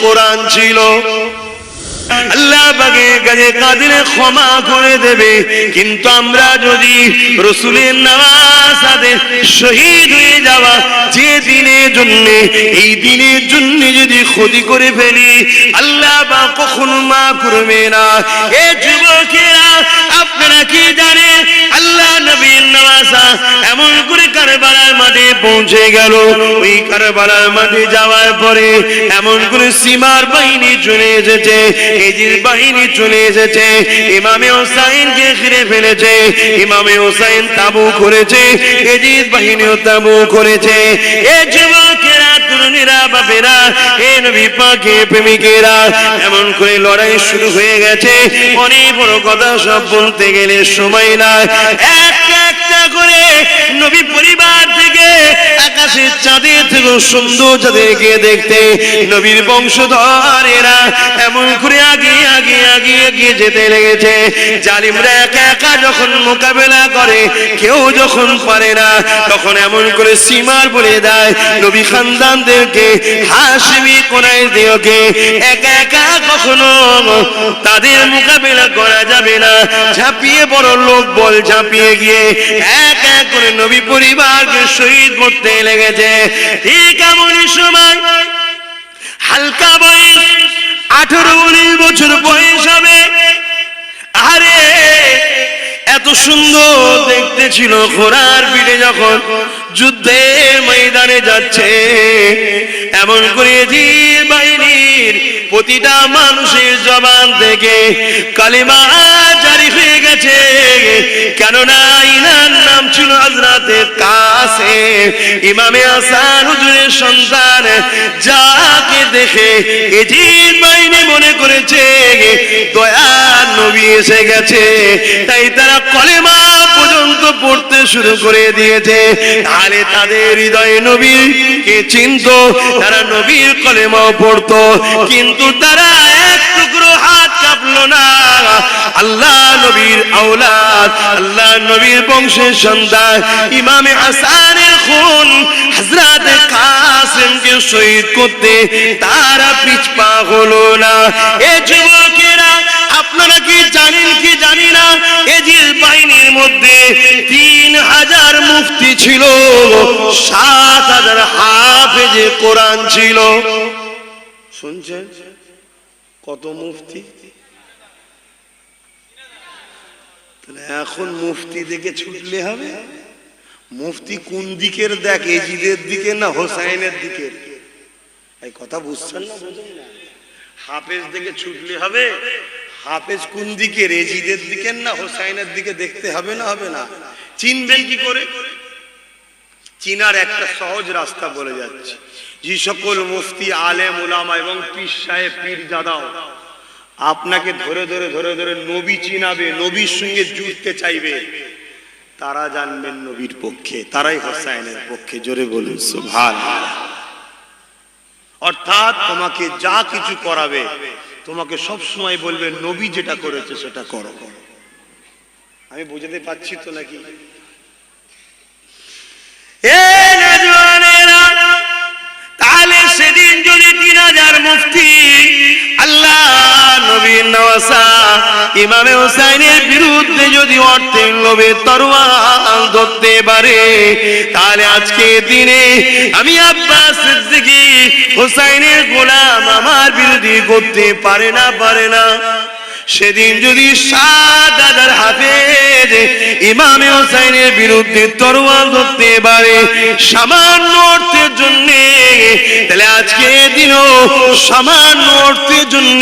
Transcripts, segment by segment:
কোরআন ছিল। আল্লাহ ক্ষমা করে দেবে। কিন্তু আমরা যদি রসুলের নামাজ শহীদ হয়ে যাওয়া যে দিনের জন্য, এই দিনের জন্য যদি ক্ষতি করে ফেলি, আল্লাহ বা কখনো মা করবে না। এ যুবকেরা আপনারা কি জানেন আল্লাহ নবীর নামাজা এমন করে কারবালার মাঠে পৌঁছে গেল। ওই কারবালার মাঠে যাওয়ার পরে এমন করে সীমার বাহিনী চলে এসেছে এজির বাহিনী চলে এসেছে, ইমামে হোসাইনকে ঘিরে ফেলেছে, ইমামে হোসাইন তাবু করেছে এজির বাহিনীও তাবু করেছে। এ যুবকেরা তরুণীরা বাপেরা, এ নবী পাকে প্রেমিকেরা, এমন করে লড়াই শুরু হয়ে গেছে। অনেক বড় কথা সব বলতে গেলে সময় না একটা একটা করে নবী পরিবার থেকে আকাশের চাঁদের থেকে সুন্দর যাদেরকে দেখতে। নবীর বংশধরেরা এমন করে আগে আগে আগে এগিয়ে যেতে লেগেছে। জালিমরা একা একা যখন মোকাবেলা করে, কেউ যখন পারে না, তখন এমন করে সীমার বলে দেয় নবী খানদানদেরকে, হাসিমি কোনায় দিওকে একা একা কখনো তাদের মোকাবেলা করা যাবে না। ঝাঁপিয়ে বড় লোক বল ঝাঁপিয়ে গিয়ে। এক এক করে নবী পরিবারকে শহীদ করতে লেগেছে। ঠিক এমনই সময়, হালকা বয়স, আঠারো উনিশ বছর বয়স হবে। আরে, এত সুন্দর দেখতে ছিল ঘোড়ার পিঠে যখন যুদ্ধের ময়দানে যাচ্ছে। এমন করে ধীর বাহিনীর প্রতিটা মানুষের জবান থেকে কালিমা জারি হয়ে গেছে। কেননা ইনার নাম ছিল হজরতে কাসে ইমামে আসান হুজুরের সন্তান যাকে দেখে এজির বাহিনী মনে করেছে দয়া নবী এসে গেছে। তাই তারা কলেমা পর্যন্ত পড়তে শুরু করে দিয়েছে। তাহলে তাদের হৃদয়ে নবীকে চিনত, তারা নবীর কলেমাও পড়তো, কিন্তু তারা এক টুকরো হাত কাঁপলো না। আল্লাহ নবীর আওলাদ, আল্লাহ নবীর বংশের সন্তান, ইমামে হাসানের খুন, হযরত কাসিমকে শহীদ করতে তারা পিছপা হলো না। এ যুবকেরা মুফতি ছিল। সাত হাজার হাফেজে কোরআন ছিল। শুনছেন? কত মুফতি? এখন মুফতি দেখে ছুটলে হবে। মুফতি কোন দিকের দেখ, এজিদের দিকে না হোসাইনের দিকের? এই কথা বুঝছেন না হাফেজ দেখে ছুটলে হবে। হাফেজ কোন দিকে রেজিদের দিকে না হোসাইনের দিকে দেখতে হবে না হবে না? চিনবেন কি করে? চিনার একটা সহজ রাস্তা বলে যাচ্ছে। যে সকল মুফতি, আলেম, উলামা এবং পীর সাহেব পীর জাদাও আপনাকে ধরে ধরে ধরে ধরে নবী চিনাবে, নবীর সঙ্গে জুড়তে চাইবে। তারা জানবেন নবীর পক্ষে, তারাই হোসাইনের পক্ষে। জোরে বলুন সুভান অর্থাৎ তোমাকে যা কিছু করাবে, তোমাকে সব সময় বলবে, নবী যেটা করেছে সেটা করো। আমি বুঝাতে পারছি তো নাকি? আল্লাহ হোসাইনের বিরুদ্ধে যদি পারে, তাহলে আজকে দিনে আমি আব্বাস হোসাইনের গোলাম আমার বিরোধী করতে পারে না পারে না। সেদিন যদি সাদাদার হাফেজ ইমামে হোসাইনের বিরুদ্ধে তরোয়াল ধরতে পারে সামান্য অর্থের জন্য, তাহলে আজকে দিনও সামান্য অর্থের জন্য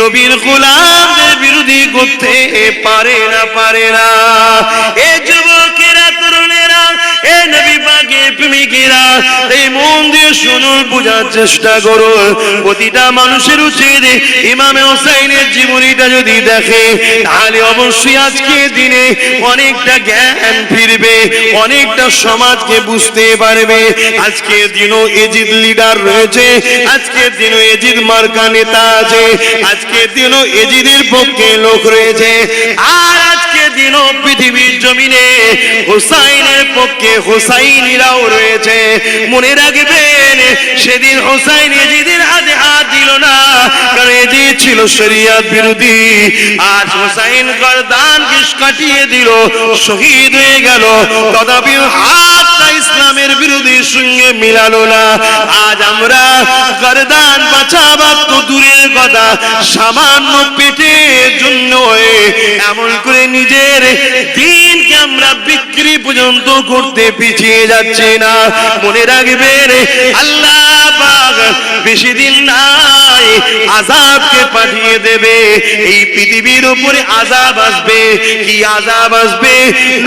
নবীর গোলামদের বিরোধী করতে পারে না পারে না। এ এ নবী দিনে অনেকটা সমাজকে বুঝতে পারবে। দিনও এজিদ লিডার রয়েছে দিনও এজিদ মার্কা নেতা আছে আজকে দিনও এজিদের পক্ষে লোক রয়েছে। আর আজকে দিনও পৃথিবীর জমিনে হোসাইনের পক্ষে হোসাইনিরাও রয়েছে। মনে রাখবেন, সেদিন হোসাইন এজিদের হাতে হাত দিল না, কারণ এজি ছিল শরিয়াত বিরোধী। আজ হোসাইন গরদান বিষ কাটিয়ে দিল, শহীদ হয়ে গেল। তথাপি হাতটা ইসলামের বিরোধীর সঙ্গে মিলালো না। আজ আমরা গরদান বাঁচাবার তো দূরের কথা, সামান্য পেটের জন্য এমন করে নিজের দিনকে আমরা বিক্রি পর্যন্ত করতে পিছিয়ে যাচ্ছি না। মনে রাখবেন, আল্লাহ বেশি দিন নাই আজাবকে পাঠিয়ে দেবে। এই পৃথিবীর উপরে আজাব আসবে। কি আজাব আসবে?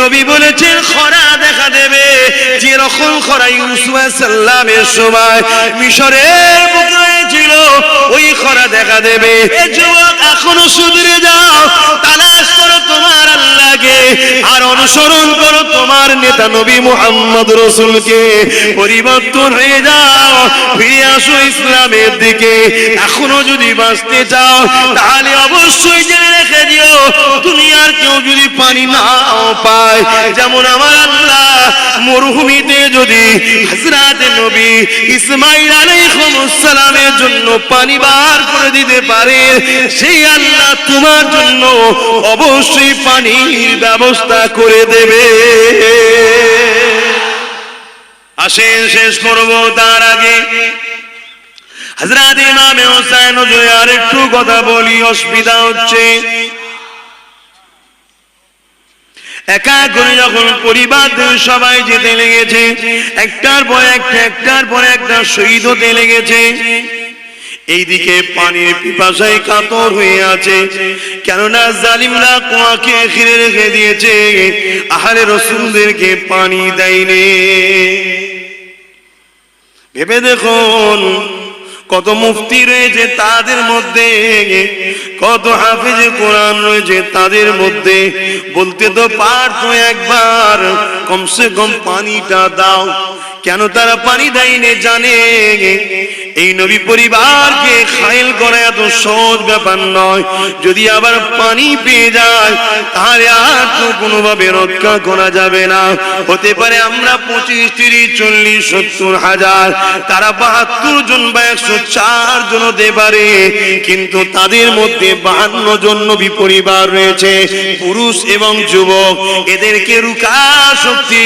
নবী বলেছেন, খরা দেখা দেবে। যেরকম খরা ইউসুফ সাল্লামের সময় মিশরের বুকে হয়েছিল, ওই খরা দেখা দেবে। যুবক, এখনও সুধরে যাও, তালাশ তোমার আল্লাহকে আর অনুসরণ করো তোমার নেতা নবী মুহাম্মদ রসুলকে। পরিবর্তন হয়ে যাও, ফিরে আসো ইসলামের দিকে। এখনও যদি বাঁচতে চাও, তাহলে অবশ্যই জেনে রেখে দিও কেউ যদি পানি পায়। যেমন আমার আল্লাহ, মরুভূমিতে যদি হজরত নবী ইসমাইল জন্য পানি বার করে দিতে পারে, সেই আল্লাহ তোমার জন্য অবশ্যই পানির ব্যবস্থা করে দেবে। আসেন, শেষ করব তার আগে। হজরত ইমামে হোসেন আর একটু কথা বলি, অসুবিধা হচ্ছে। একা করে যখন পরিবার সবাই যেতে লেগেছে, একটার পর একটা, একটার পর একটা শহীদ হতে লেগেছে। এইদিকে পানির পিপাসায় কাতর হয়ে আছে। কেননা জালিমরা কুয়াকে ঘিরে রেখে দিয়েছে। আহারে রসুলদেরকে পানি দেয়নি। ভেবে দেখুন, কত মুফতি রয়েছে তাদের মধ্যে কত হাফিজে কোরআন রয়েছে তাদের মধ্যে? বলতে তো পারতো একবার, কমসে কম পানিটা দাও। কেন তারা পানি দেয়নি জানে? এই নবী পরিবারকে খাইল করা এত সহজ ব্যাপার নয়। যদি আবার পানি পেয়ে যায়, তাহলে আর তো কোনোভাবে রক্ষা করা যাবে না। হতে পারে আমরা পঁচিশ, তিরিশ, চল্লিশ, সত্তর হাজার, তারা বাহাত্তর জন বা একশো চার জন হতে পারে। কিন্তু তাদের মধ্যে বাহান্ন জন নবী পরিবার রয়েছে, পুরুষ এবং যুবক। এদেরকে রুকা শক্তি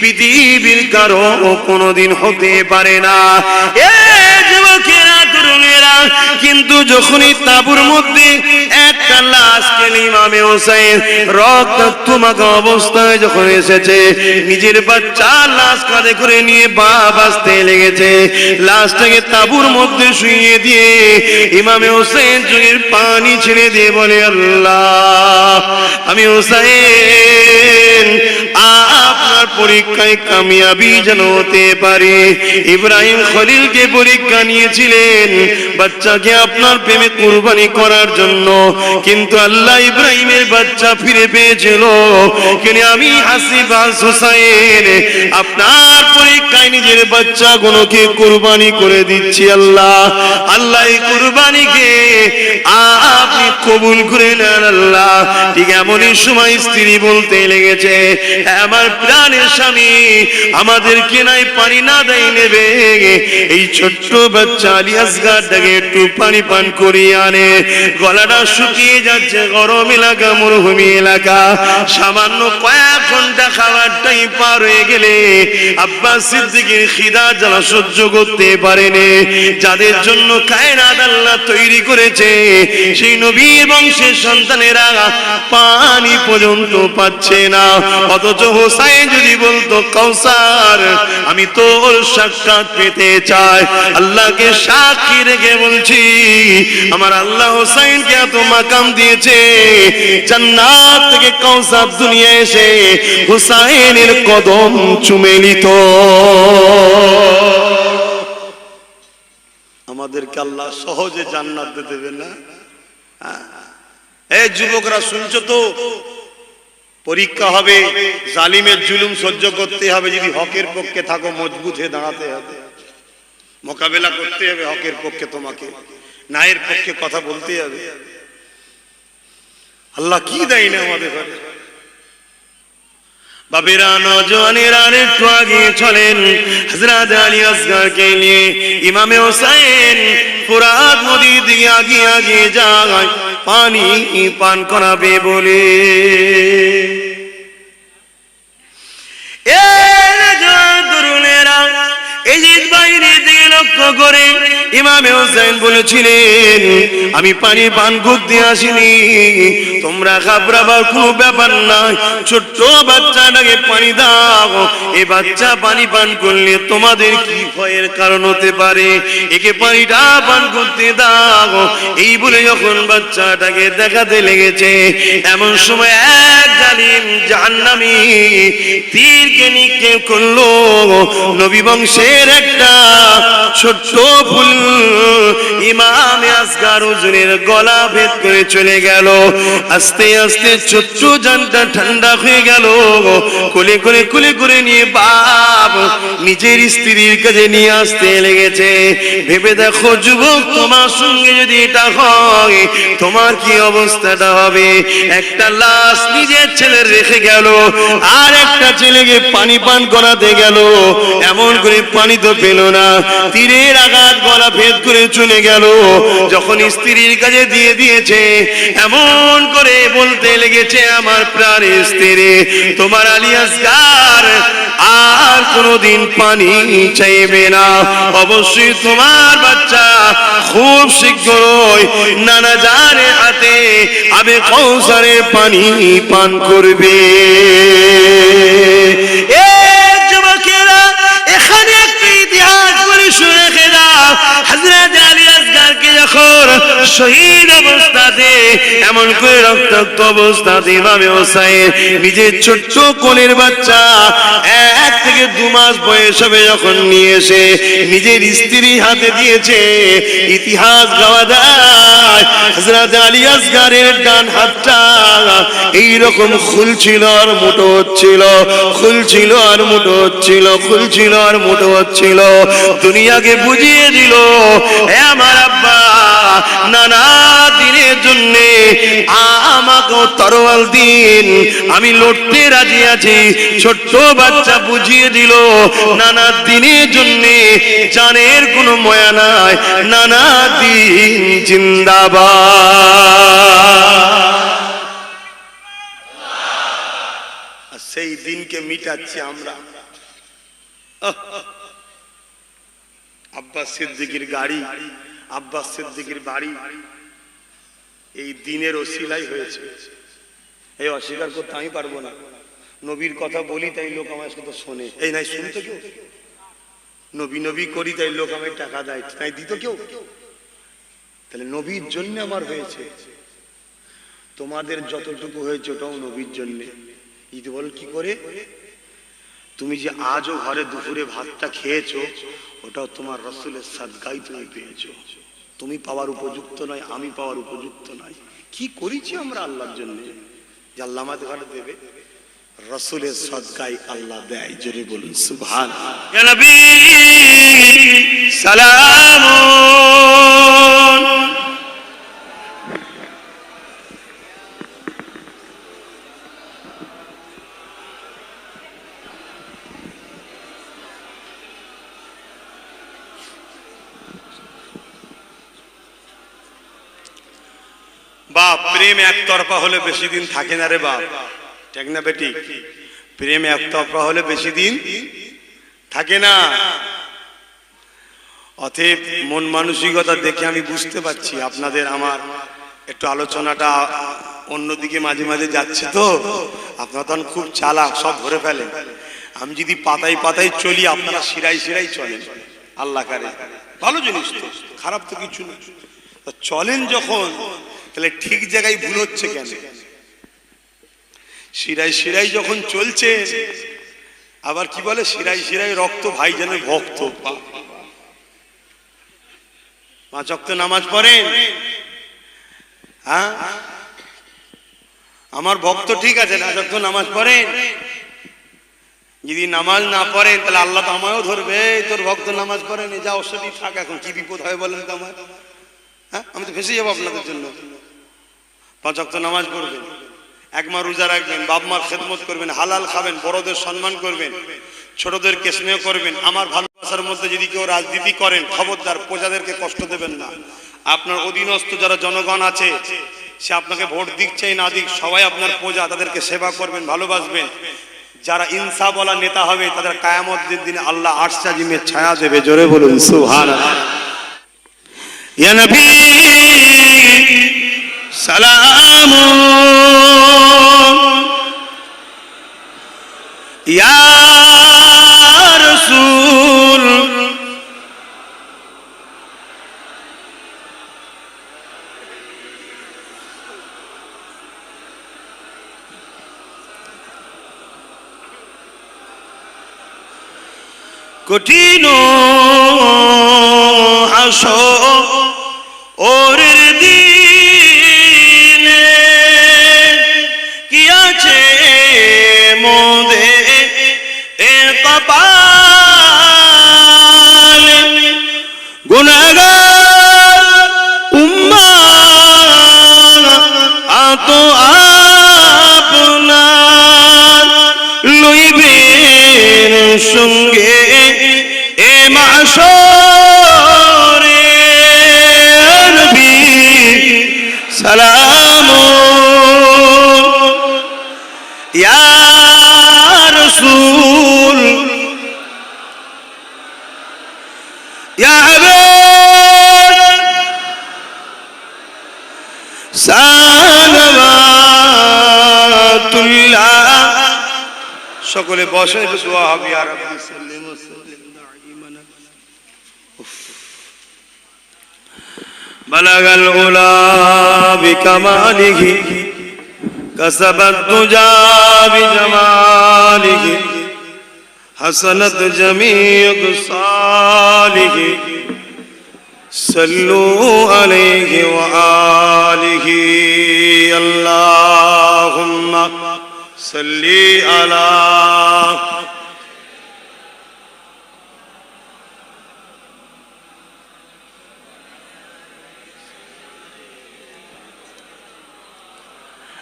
পৃথিবীর কারও কোনোদিন হতে পারে না। এ যুবকেরা তরুণেরা কিন্তু যখনই তাবুর মধ্যে একটা হোসেন রক্তাক্তমাকা অবস্থায় যখন এসেছে, নিজের বাচ্চা লাশ কাঁধে করে নিয়ে বাপ আসতে লেগেছে। লাশটাকে তাবুর মধ্যে শুইয়ে দিয়ে ইমামে হোসেন চোখের পানি ছেড়ে দিয়ে বলে, আল্লাহ, আমি হোসেন পরীক্ষায় কামিয়াবি যেন হতে পারে। ইব্রাহিম খলিলকে পরীক্ষা নিয়েছিলেন, বাচ্চাকে আপনার প্রেমে কুরবানি করার জন্য। কিন্তু আল্লাহ ইব্রাহিমের বাচ্চা ফিরে পেয়েছিল। কিন্তু আমি হাসিবাস হোসাইন? আপনার পরীক্ষায় নিজের বাচ্চা গুলোকে কুরবানি করে দিচ্ছি আল্লাহ। আল্লাহ এই কুরবানিকে আপনি কবুল করে নেন আল্লাহ। ঠিক এমনই সময় স্ত্রী বলতে লেগেছে, আমার প্রাণের স্বামী, আমাদেরকে নাই পানি না দেয় নেবে এই ছোট্ট বাচ্চা একটু পানি পান আনে গলাটা শুকিয়ে যাচ্ছে গরম এলাকা, মরুভূমি এলাকা। সামান্য কয়েক ঘণ্টা খাবারটাই পার হয়ে গেলে সিদ্দিকের খিদা জ্বালা সহ্য করতে পারেনি যাদের জন্য কায়নাত আল্লাহ তৈরি করেছে, সেই নবী বংশের সন্তানেরা পানি পর্যন্ত পাচ্ছে না। অথচ হোসাইন যদি বলতো কৌসার আমি তোর সাক্ষাৎ পেতে চাই। আল্লাহকে সাক্ষী রেখে বলছি, আমার আল্লাহ হোসাইনকে এত মাকাম দিয়েছে, জান্নাত থেকে কৌসার দুনিয়া এসে হুসাইনের কদম চুমে নিত। আমাদেরকে আল্লাহ সহজে জান্নাত দেবে না। এই যুবকরা শুনছো তো? পরীক্ষা হবে, জালিমের জুলুম সহ্য করতে হবে, যদি হকের পক্ষে থাকো, মজবুত হয়ে দাঁড়াতে হবে। মোকাবেলা করতে হবে হকের পক্ষে তোমাকে, নায়ের পক্ষে কথা বলতে হবে। আল্লাহ কি দেয় না আমাদের ঘরে? বাবেরা নজওয়ানেরা একটু আগে চলেন হজরত আলী আসগরকে নিয়ে, ইমামে হোসাইন ফুরাত নদীর দিকে আগে আগে যায়। পানি পান করাবে বলে। লক্ষ্য করে বলেছিলেন আমি পানি পান করতে আসিনি তোমরা ঘাবড়াবার কোনো ব্যাপার নাই। ছোট্ট বাচ্চাটাকে পানি দাও। এ বাচ্চা পানি পান করলে তোমাদের কি ভয়ের কারণ হতে পারে? একে পানিটা পান করতে দাও। এই বলে যখন বাচ্চাটাকে দেখাতে লেগেছে, এমন সময় এক জালিম জাহান্নামী তীরকে নিক্ষেপ করল। নবী বংশের একটা ছোট্ট ফুল ইমামে আসগার হুজুরের গলা ভেদ করে চলে গেল। আস্তে আস্তে ছোট্ট জানটা ঠান্ডা হয়ে গেল। কোলে করে কোলে করে নিয়ে বাপ নিজের স্ত্রীর কাছে নিয়ে আসতে লেগেছে। ভেবে দেখো, যুবক, তোমার সঙ্গে যদি এটা হয়, তোমার কি অবস্থাটা হবে? একটা লাশ নিজের ছেলে রেখে গেল, আর একটা ছেলেকে পানি পান করাতে গেল। এমন করে পানি তো পেল না, তীরের আঘাত গলা ভেদ করে চলে গেল। যখন স্ত্রীর কাছে দিয়ে দিয়েছে, এমন করে বলতে লেগেছে আমার প্রাণের স্ত্রী। তোমার আলিয়াসগার আর কোনোদিন পানি চাইবে না। অবশ্যই তোমার বাচ্চা খুব শীঘ্রই নানা জারে হাতে আবে কৌসারে পানি পান করবে। শহীদ অবস্থাতে এমন করে রক্তাক্ত অবস্থাতে ইমামে হোসাইন। নিজের ছোট্ট কোলের বাচ্চা এক থেকে দু মাস বয়স হবে যখন নিয়ে এসে নিজের স্ত্রী হাতে দিয়েছে। ইতিহাস গাওয়া যায় হজরত আলী আসগারের ডান হাতটা এইরকম খুলছিল আর মোটো হচ্ছিল খুলছিল আর মোটো হচ্ছিল খুলছিল আর মোটো হচ্ছিল। দুনিয়াকে বুঝিয়ে দিল আমার আব্বা নানা দিনের তরোয়াল দিন। আমি লড়তে রাজি আছি। ছোট্ট বাচ্চা বুঝিয়ে দিল, নানা দিনের জানের কোনো ময়া নাই। নানা দিন জিন্দাবাদ। সেই দিনকে মিটাচ্ছি আমরা। আব্বাস সিদ্দিকির গাড়ি। আব্বাস সিদ্দিকির বাড়ি এই দিনের ওসিলাই হয়েছে। এই অস্বীকার করতে আমি পারব না। নবীর কথা বলি, তাই লোক আমার সাথে শোনে। এই নাই, শুনতো কেউ? নবী নবী করি, তাই লোক আমায় টাকা দেয়। তাই দিত কেউ? তাহলে নবীর জন্য আমার হয়েছে। তোমাদের যতটুকু হয়েছে, ওটাও নবীর জন্য। ঈদ বল কি করে? তুমি যে আজও ঘরে দুপুরে ভাতটা খেয়েছো, ওটাও তোমার রসুলের সাদগাই তুমি পেয়েছ। তুমি পাওয়ার উপযুক্ত নয়, আমি পাওয়ার উপযুক্ত নয়। কি করেছি আমরা আল্লাহর জন্য? যে আল্লাহ আমাদের ঘরে দেবে। রসুলের সদকায় আল্লাহ দেয়, জোরে বলুন সুভান সালাম। বাপ, প্রেম একতরফা হলে বেশি দিন থাকে না রে বাপ। ঠিক না বেটি? প্রেম একতরফা হলে বেশি দিন থাকে না। অতএব মন মানসিকতা দেখে আমি বুঝতে পারছি, আপনাদের আমার একটু আলোচনাটা অন্যদিকে মাঝে মাঝে যাচ্ছে তো। আপনারা তখন খুব চালাক, সব ধরে ফেলেন। আমি যদি পাতায় পাতায় চলি, আপনারা শিরাই শিরাই চলেন। আল্লাহ কারে। ভালো জিনিস তো, খারাপ তো কিছু না চলেন যখন তাহলে ঠিক জায়গায় ভুল হচ্ছে কেন? শিরাই শিরাই যখন চলছে, আবার কি বলে? শিরাই শিরাই রক্ত ভাই যেন ভক্ত। পাঁচ অক্ত নামাজ পড়েন। হ্যাঁ? আমার ভক্ত ঠিক আছে না যখন নামাজ পড়েন। যদি নামাজ না পড়েন, তাহলে আল্লাহ তো আমায়ও ধরবে। তোর ভক্ত নামাজ পড়েন, যা ওষুধই থাক এখন, কি বিপদ হয় বলেন তো আমার হ্যাঁ? আমি তো ফেসে যাব আপনাদের জন্য। পাঁচক্ত নামাজ পড়বেন একমা রোজা রাখবেন, বাপমার খেদমত করবেন, হালাল খাবেন, বড়দের সম্মান করবেন, ছোটদেরকে স্নেহ করবেন, আমার ভালোবাসার মধ্যে যদি কেউ রাজনীতি করেন, খবরদার প্রজাদেরকে কষ্ট দেবেন না। আপনার অধীনস্থ যারা জনগণ আছে, সে আপনাকে ভোট দিচ্ছে না দিক, সবাই আপনার প্রজা, তাদেরকে সেবা করবেন, ভালোবাসবেন। যারা ইনসাফওয়ালা নেতা হবে, তাদের কায়ামতের দিনে আল্লাহ আর্শা জিমের ছায়া দেবে। জোরে বলুন সুহান ইয়া নবী! সালাম ইয়া সকলে বসে একটু দোয়া হবে আর আপনি সাল্লিম ও সাল্লিম দাইমান بلغ العلا بكماله كسب الدجى بجماله حسنت جميع صالح صلوا عليه وآله اللهم صل على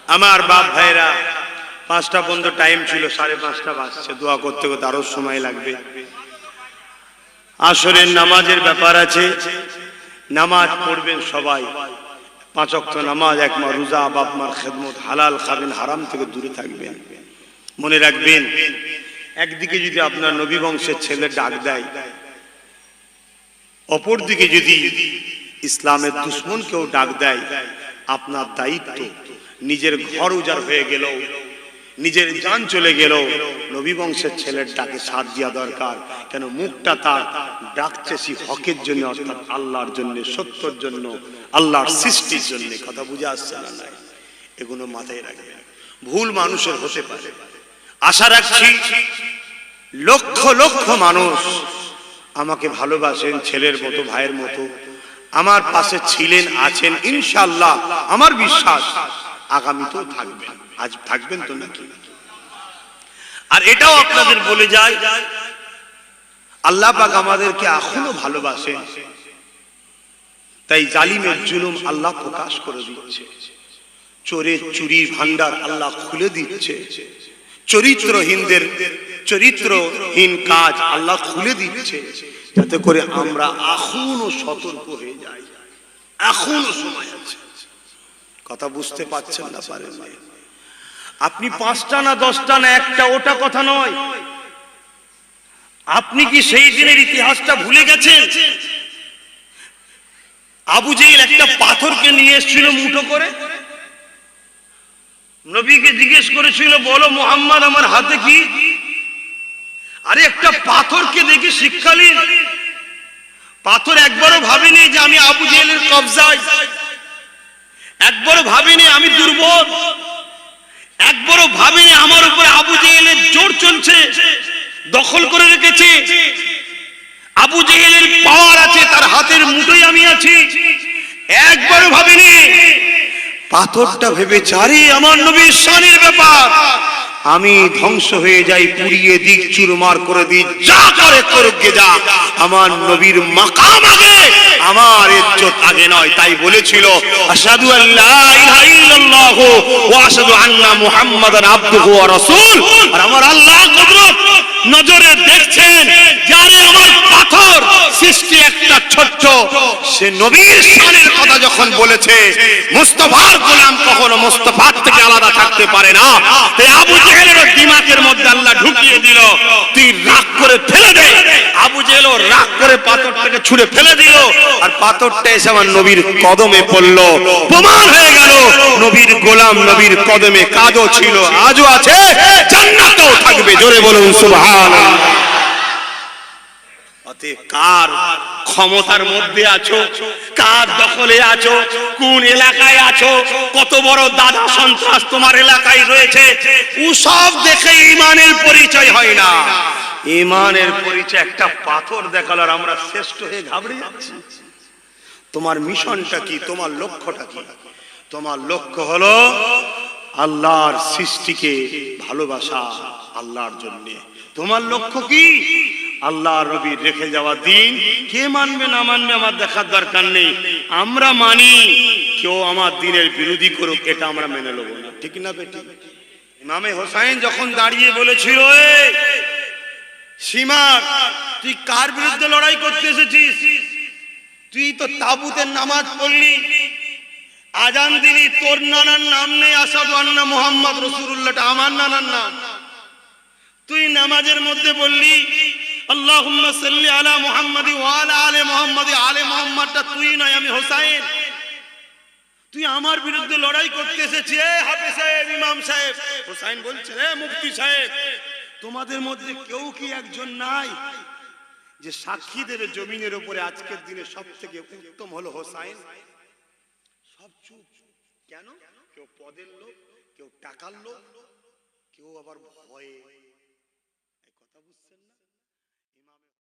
আমার বাপ ভাইরা পাঁচটা পর্যন্ত টাইম ছিল সাড়ে পাঁচটা বাজছে দোয়া করতে করতে আরো সময় লাগবে আসরের নামাজের ব্যাপার আছে নামাজ পড়বেন সবাই পাঁচ অক্ট নামাজ একমা রোজা, বাপ খেদমত, হালাল খাবেন, হারাম থেকে দূরে থাকবেন। মনে রাখবেন, একদিকে যদি আপনার নবী বংশের ছেলে ডাক দেয়, অপরদিকে যদি ইসলামের দুশ্মন কেউ ডাক দেয়, আপনার দায়িত্ব নিজের ঘর উজাড় হয়ে গেল নিজের জান চলে গেল। নবী বংশের ছেলের ডাকে সাথ দেওয়া দরকার। কেন মুখটা তার ডাকছে সে হকের জন্য, অর্থাৎ আল্লাহর জন্য, সত্যর জন্য, আল্লাহর সৃষ্টির জন্য। কথা বুঝে আসছে না নাই? এগুলো মাথায় রাখবেন। ভুল মানুষের হতে পারে। আশা রাখছি লক্ষ লক্ষ মানুষ আমাকে ভালোবাসেন, ছেলের মতো, ভাইয়ের মতো। আমার পাশে ছিলেন, আছেন ইনশাল্লাহ আমার বিশ্বাস। আগামীতেও থাকবেন। আজ থাকবেন তো নাকি? আর এটাও আপনাদের বলে যায় আল্লাহ পাক আমাদেরকে এখনও ভালোবাসেন। তাই জালিমের জুলুম আল্লাহ প্রকাশ করে দিচ্ছে। চোরের চুরির ভান্ডার আল্লাহ খুলে দিচ্ছে। চরিত্রহীনদের, চরিত্রহীন কাজ আল্লাহ খুলে দিচ্ছে। যাতে করে আমরা এখনও সতর্ক হয়ে যাই। এখনও সময় আছে। কথা বুঝতে পারছেন না পারেন আপনি পাঁচটা না দশটা না একটা, ওটা কথা নয়। আপনি কি সেই দিনের ইতিহাসটা ভুলে গেছেন? আবু জেল একটা পাথরকে নিয়ে এসেছিল মুঠো করে। নবীকে জিজ্ঞেস করেছিল, বলো মোহাম্মদ, আমার হাতে কি? আরে, একটা পাথরকে দেখে শিক্ষা নিন। পাথর একবারও ভাবেনি যে আমি আবু জেলের কবজায়। একবারও ভাবিনি আমি দুর্বল। একবারও ভাবিনি আমার উপরে আবু জেহেলের জোর চলছে। দখল করে রেখেছে। আবু জেহেলের পাওয়ার আছে, তার হাতের মুঠোই আমি আছি। একবারও ভাবিনি। পাথরটা ভেবে চারি আমার নবীর শানের ব্যাপার। আমি ধ্বংস হয়ে যাই, পুড়িয়ে দিক, চুরমার করে দিই যা করে করুক যা আমার নবীর মাকাম আগে, আমার ইজ্জত আগে নয়, তাই বলেছিল, আশহাদু আল্লাহ ইলাহা ইল্লাল্লাহ ওয়া আশহাদু আন্না মুহাম্মাদান আবদুহু ওয়া রাসূল। আর আমার আল্লাহ নজরে দেখছেন যারে আমার পাথর সৃষ্টি একটা ছোট্ট, সে নবীর শানের কথা যখন বলেছে, মুস্তফার গোলাম কখনো মুস্তফার থেকে আলাদা থাকতে পারে না। তাই আবু জেহেলের দিমাগের মধ্যে আল্লাহ ঢুকিয়ে দিল, তুই রাগ করে ফেলে দে। আবু জেহেল রাগ করে পাথরটাকে ছুঁড়ে ফেলে দিল, আর পাথরটা এসে আমার নবীর কদমে পড়ল। প্রমাণ হয়ে গেল, নবীর গোলাম নবীর কদমে কাজও ছিল, আজও আছে, জান্নাতেও থাকবে। জোরে বলুন অতএব কার ক্ষমতার মধ্যে আছো? কার দখলে আছো? কোন এলাকায় আছো? কত বড় দাদা সন্ত্রাস তোমার এলাকায় রয়েছে? দেখে ইমানের পরিচয় হয় না। ইমানের পরিচয় একটা পাথর দেখাল আর আমরা শ্রেষ্ঠ হয়ে ঘাবড়ে যাচ্ছি। তোমার মিশনটা কি? তোমার লক্ষ্যটা কি? তোমার লক্ষ্য হলো আল্লাহর সৃষ্টিকে ভালোবাসা, আল্লাহর জন্য। তোমার লক্ষ্য কি? আল্লাহ রবি রেখে যাওয়া দিন। কে মানবে না মানবে আমার দেখার দরকার নেই। আমরা মানি কেউ আমার দিনের বিরোধী করুক এটা আমরা মেনে নেব না। ঠিক না বেটি? ইমামে হোসাইন যখন দাঁড়িয়ে বলেছিল "এ, সীমার তুই কার বিরুদ্ধে লড়াই করতে এসেছিস? তুই তো তাবুতের নামাজ পড়লি। আজান দিলি তোর নানার নাম নেই আসাদু আন্না মোহাম্মদ রসুল্লাহটা আমার নানার নাম। তুই নামাজের মধ্যে বললি তুই আমার বিরুদ্ধে লড়াই করতে তোমাদের মধ্যে কেউ কি একজন নাই যে সাক্ষী দেবে জমিনের উপরে? আজকের দিনে সব থেকে উত্তম হলো হোসাইন। সব চুপ। কেন? কেউ পদের লোক, কেউ টাকার লোক, কেউ আবার ভয়ে।